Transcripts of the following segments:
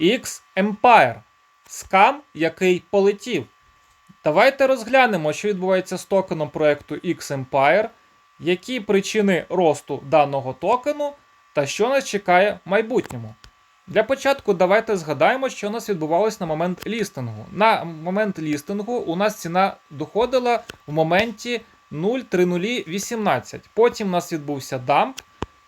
X Empire. Скам, який полетів. Давайте розглянемо, що відбувається з токеном проекту X Empire, які причини росту даного токену та що нас чекає в майбутньому. Для початку давайте згадаємо, що у нас відбувалось на момент лістингу. На момент лістингу у нас ціна доходила в моменті 0,3018. Потім у нас відбувся дамп,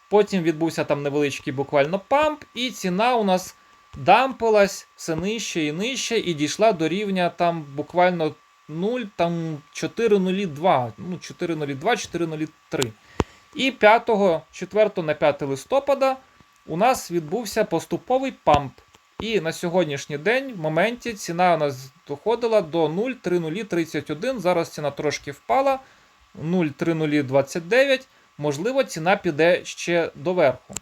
потім відбувся там невеличкий буквально памп, і ціна у нас дампилась все нижче і нижче, і дійшла до рівня там буквально 0, там 4,02, ну 4,02, 4,03. І 5, 4 на 5 листопада у нас відбувся поступовий памп. І на сьогоднішній день в моменті ціна у нас доходила до 0,3031. Зараз ціна трошки впала. 0,3029. Можливо, ціна піде ще доверху.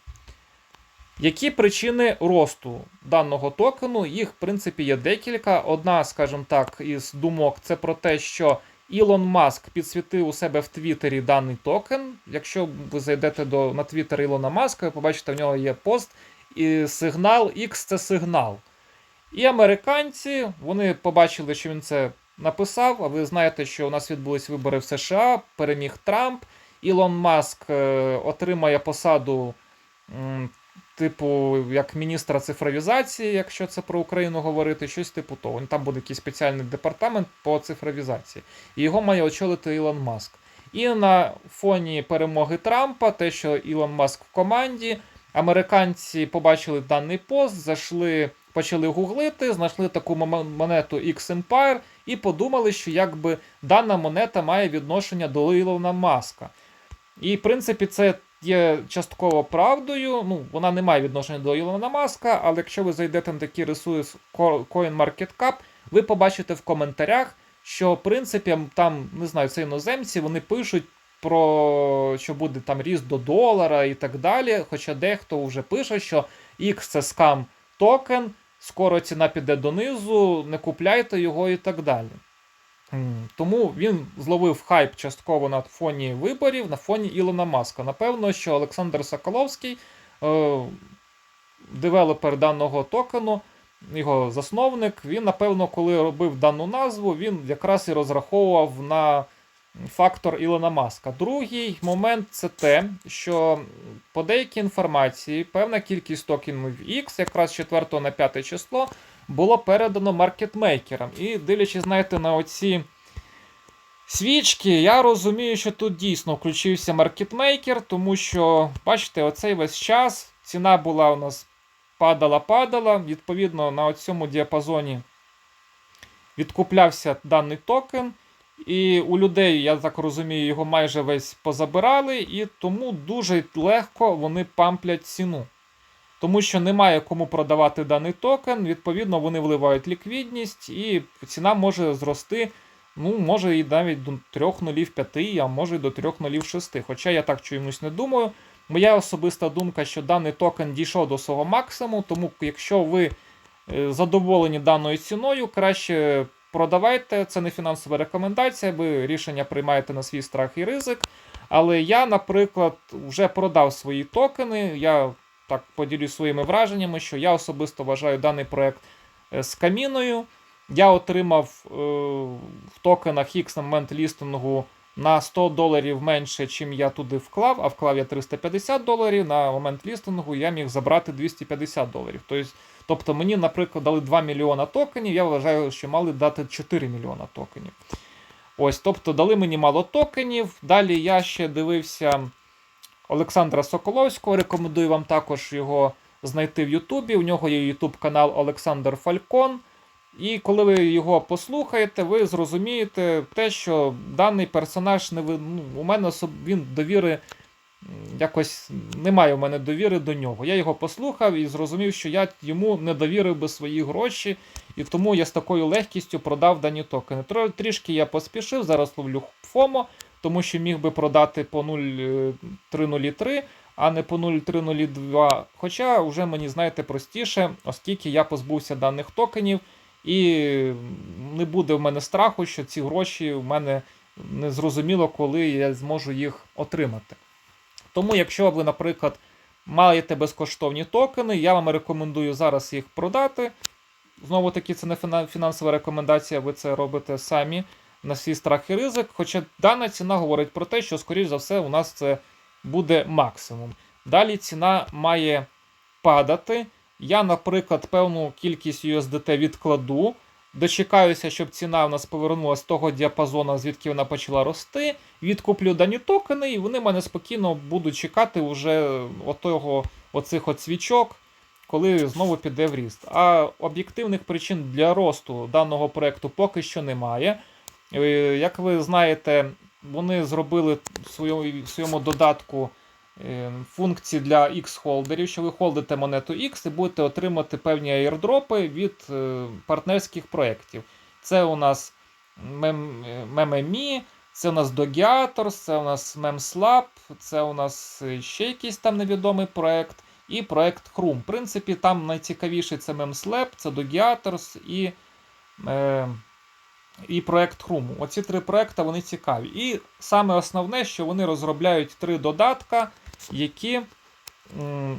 Які причини росту даного токену? Їх, в принципі, є декілька. Одна, скажімо так, із думок це про те, що Ілон Маск підсвітив у себе в Твіттері даний токен. Якщо ви зайдете до, на Твіттер Ілона Маска, ви побачите, в нього є пост і сигнал X це сигнал. І американці вони побачили, що він це написав. А ви знаєте, що у нас відбулись вибори в США, переміг Трамп. Ілон Маск е, отримає посаду, типу, як міністра цифровізації, якщо це про Україну говорити, щось типу того. Там буде якийсь спеціальний департамент по цифровізації. І його має очолити Ілон Маск. І на фоні перемоги Трампа, те, що Ілон Маск в команді, американці побачили даний пост, зайшли, почали гуглити, знайшли таку монету X Empire і подумали, що якби дана монета має відношення до Ілона Маска. І, в принципі, це є частково правдою. Ну, вона не має відношення до Ілона Маска, але якщо ви зайдете на такий ресурс CoinMarketCap, ви побачите в коментарях, що в принципі там, не знаю, це іноземці, вони пишуть про що буде там ріст до долара і так далі. Хоча дехто вже пише, що X це скам токен, скоро ціна піде донизу, не купляйте його і так далі. Тому він зловив хайп частково на фоні виборів, на фоні Ілона Маска. Напевно, що Олександр Соколовський, е, девелопер даного токену, його засновник, він, напевно, коли робив дану назву, він якраз і розраховував на фактор Ілона Маска. Другий момент це те, що по деякій інформації певна кількість токенів X, якраз з 4 на 5 число, було передано маркетмейкерам. І дивлячись, знаєте, на оці свічки, я розумію, що тут дійсно включився маркетмейкер, тому що, бачите, оцей весь час ціна була у нас падала-падала. Відповідно, на цьому діапазоні відкуплявся даний токен. І у людей, я так розумію, його майже весь позабирали, і тому дуже легко вони памплять ціну. Тому що немає кому продавати даний токен, відповідно, вони вливають ліквідність, і ціна може зрости, ну, може і навіть до 3,05, а може і до 3,06. Хоча я так чомусь не думаю. Моя особиста думка, що даний токен дійшов до свого максимуму, тому якщо ви е, задоволені даною ціною, краще продавайте. Це не фінансова рекомендація, ви рішення приймаєте на свій страх і ризик. Але я, наприклад, вже продав свої токени. Я так поділюсь своїми враженнями, що я особисто вважаю даний проект е, з каміною. Я отримав е, в токенах X на момент лістингу на 100 доларів менше, чим я туди вклав, а вклав я 350 доларів. На момент лістингу я міг забрати 250 доларів. Тобто мені, наприклад, дали 2 мільйона токенів, я вважаю, що мали дати 4 мільйона токенів. Ось, тобто дали мені мало токенів. Далі я ще дивився Олександра Соколовського. Рекомендую вам також його знайти в Ютубі. У нього є Ютуб канал Олександр Фалькон. І коли ви його послухаєте, ви зрозумієте те, що даний персонаж не ну, у мене він довіри якось немає у мене довіри до нього. Я його послухав і зрозумів, що я йому не довірив би свої гроші, і тому я з такою легкістю продав дані токени. Трішки я поспішив, зараз ловлю ФОМО, тому що міг би продати по 0,303, а не по 0,302. Хоча вже мені, знаєте, простіше, оскільки я позбувся даних токенів. І не буде в мене страху, що ці гроші в мене не зрозуміло, коли я зможу їх отримати. Тому, якщо ви, наприклад, маєте безкоштовні токени. Я вам рекомендую зараз їх продати. Знову таки, це не фінансова рекомендація, ви це робите самі на свій страх і ризик. Хоча дана ціна говорить про те, що, скоріш за все, у нас це буде максимум. Далі ціна має падати. Я, наприклад, певну кількість USDT відкладу. Дочекаюся, щоб ціна в нас повернулася з того діапазону, звідки вона почала рости. Відкуплю дані токени, і вони мене спокійно будуть чекати вже отого, оцих свічок, коли знову піде в ріст. А об'єктивних причин для росту даного проекту поки що немає. Е, Як ви знаєте, вони зробили в своєму, в своєму додатку е, функції для X-холдерів, що ви холдите монету X і будете отримати певні аірдропи від е, партнерських проєктів. Це у нас Mem- MemeMe, це у нас Dogiators, це у нас MemSlab, це у нас ще якийсь там невідомий проєкт, і проєкт Chrome. В принципі, там найцікавіший це MemSlab, це Dogiators і. І проект Chrome. Оці три проекти вони цікаві. І саме основне, що вони розробляють три додатка, які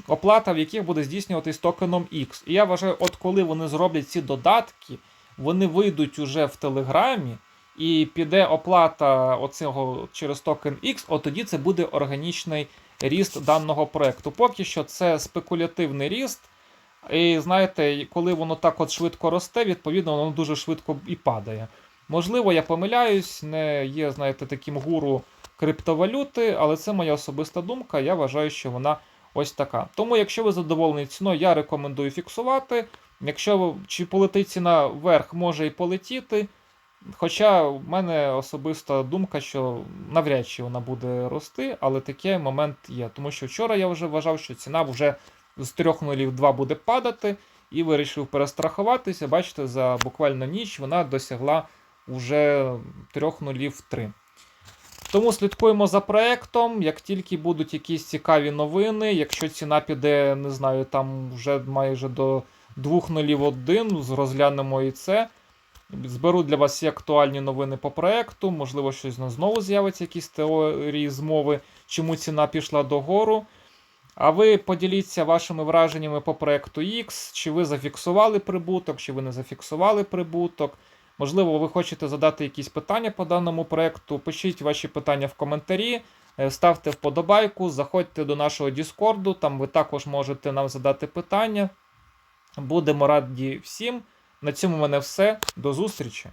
оплата в яких буде здійснюватись токеном X. І я вважаю, от коли вони зроблять ці додатки, вони вийдуть уже в Телеграмі, і піде оплата оцього через токен X, от тоді це буде органічний ріст даного проекту. Поки що це спекулятивний ріст. І знаєте, коли воно так от швидко росте, відповідно, воно дуже швидко і падає. Можливо, я помиляюсь, не є, знаєте, таким гуру криптовалюти, але це моя особиста думка. Я вважаю, що вона ось така. Тому, якщо ви задоволені ціною, я рекомендую фіксувати. Якщо чи полетить ціна вверх, може і полетіти. Хоча в мене особиста думка, що навряд чи вона буде рости, але такий момент є. Тому що вчора я вже вважав, що ціна вже з 3 нулів 2 буде падати, і вирішив перестрахуватися. Бачите, за буквально ніч вона досягла вже 3 нулів 3. Тому слідкуємо за проектом. Як тільки будуть якісь цікаві новини, якщо ціна піде, не знаю, там вже майже до 2 нулів 1, розглянемо і це. Зберу для вас всі актуальні новини по проекту. Можливо, щось знову з'явиться, якісь теорії змови, чому ціна пішла догору. А ви поділіться вашими враженнями по проекту X, чи ви зафіксували прибуток, чи ви не зафіксували прибуток. Можливо, ви хочете задати якісь питання по даному проекту. Пишіть ваші питання в коментарі, е, ставте вподобайку, заходьте до нашого Діскорду, там ви також можете нам задати питання. Будемо раді всім. На цьому в мене все. До зустрічі!